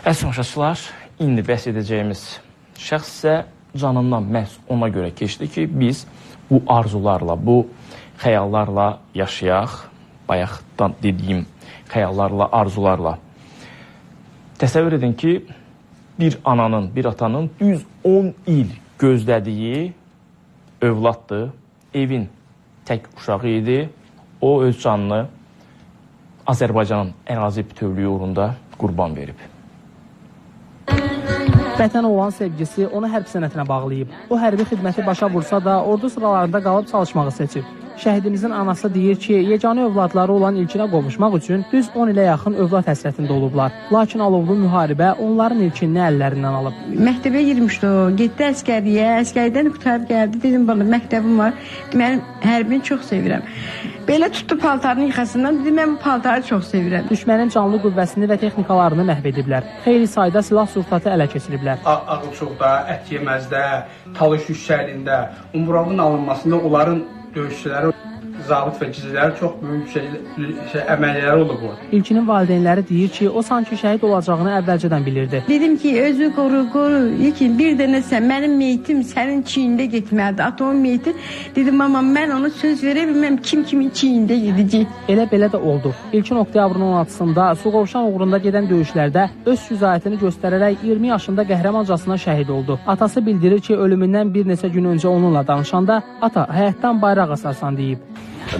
Əziz tamaşaçılar, indi bəhs edəcəyimiz şəxs isə canından məhz ona görə keçdi ki, biz bu arzularla, bu xəyallarla yaşayaq, bayaqdan dediyim xəyallarla, arzularla. Təsəvvür edin ki, bir ananın, bir atanın düz 10 il gözlədiyi övladdır, evin tək uşağı idi. O öz canını Azərbaycanın ərazi bütövlüyü uğrunda qurban verib. Vətənə olan sevgisi onu hərb sənətinə bağlayıb. O hərbi xidməti başa vursa da ordu sıralarında qalıb çalışmağı seçib. Şəhidimizin anası deyir ki, yeganə övladları olan ilkinə qovuşmaq üçün düz 10 ilə yaxın övlad həsrətində olublar. Lakin alovlu müharibə onların ilkinini əllərindən alıb. Məktəbə girmişdi o. Getdi əskəriyə. Əskərdən qutarıb gəldi. Dedim bala məktəbim var. Mən hərbini çox sevirəm. Belə tutdu paltarın yaxasından. Dedi mən bu paltarı çox sevirəm. Düşmənin canlı qüvvəsini və texnikalarını məhv ediblər. Xeyli sayda silah sursatı ələ keçiriblər. Ağılçoqda, ət yeməzdə, talış yüksəlində, Umuralın alınmasında onların 就是来到 zabit və gizliləri çox böyük şey, şey əməliyyatları olub o. İlkinin valideynləri deyir ki, o sanki şəhid olacağını əvvəlcədən bilirdi. Dedim ki, özü qoru, qoru. İlkin bir dənə sən, mənim meyitim sənin çiyində getməlidir. Atomun meyti. Dedim, amma mən ona söz verə bilməm kim kimin çiyində gedəcək. Elə belə də oldu. İlkin oktyabrın 16-sında Suqovuşan uğrunda gedən döyüşlərdə öz şücaətini göstərərək 20 yaşında qəhrəmancasına şəhid oldu. Atası bildirir ki, ölümündən bir neçə gün öncə onunla danışanda ata həyatdan bayraq asarsan deyib.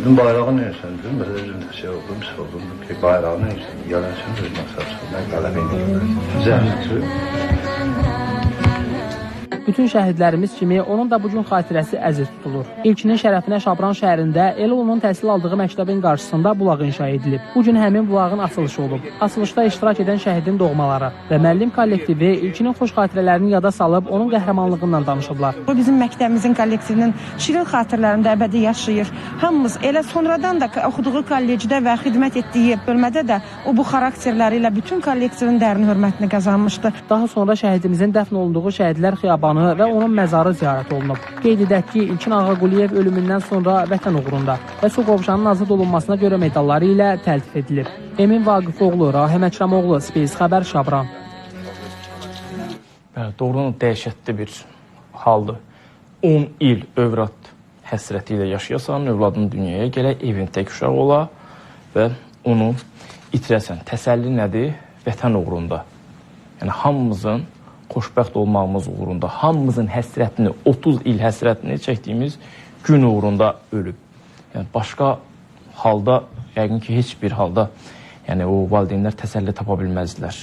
Dün bayrağını yersən, dün belə özündə şey oldu, mis şey oldu, ki bayrağını yersən, gələnsən, dün masasın, mən qələbə edirəm. Zəhmət. Bütün şəhidlərimiz kimi onun da bu gün xatirəsi əziz tutulur. İlkinin şərəfinə Şabran şəhərində elə onun təhsil aldığı məktəbin qarşısında bulaq inşa edilib. Bu gün həmin bulağın açılışı olub. Açılışda iştirak edən şəhidin doğmaları və müəllim kollektivi ilkinin xoş xatirələrini yada salıb onun qəhrəmanlığından danışıblar. Bu bizim məktəbimizin kollektivinin şirin xatirələrində əbədi yaşayır. Hamımız elə sonradan da oxuduğu kollecdə və xidmət etdiyi bölmədə də o bu xarakterləri ilə bütün kollektivin dərin hörmətini qazanmışdı. Daha sonra şəhidimizin dəfn olunduğu şəhidlər xiyabanı və onun məzarı ziyarət olunub. Qeyd edək ki, İlkin Ağaquliyev ölümündən sonra vətən uğrunda və su qovşanın azad olunmasına görə medalları ilə təltif edilib. Emin Vaqifoğlu, Rahim Əkramoğlu, Space Xəbər Şabran. Bəli, doğrudan da dəhşətli bir haldır. 10 il övrət həsrəti ilə yaşayasan, övladın dünyaya gələ, evin tək uşağı ola və onu itirəsən. Təsəlli nədir? Vətən uğrunda. Yəni hamımızın xoşbəxt olmağımız uğrunda, hamımızın həsrətini, 30 il həsrətini çəkdiyimiz gün uğrunda ölüb. Yəni başqa halda yəqin ki, heç bir halda yəni o valideynlər təsəlli tapa bilməzdilər.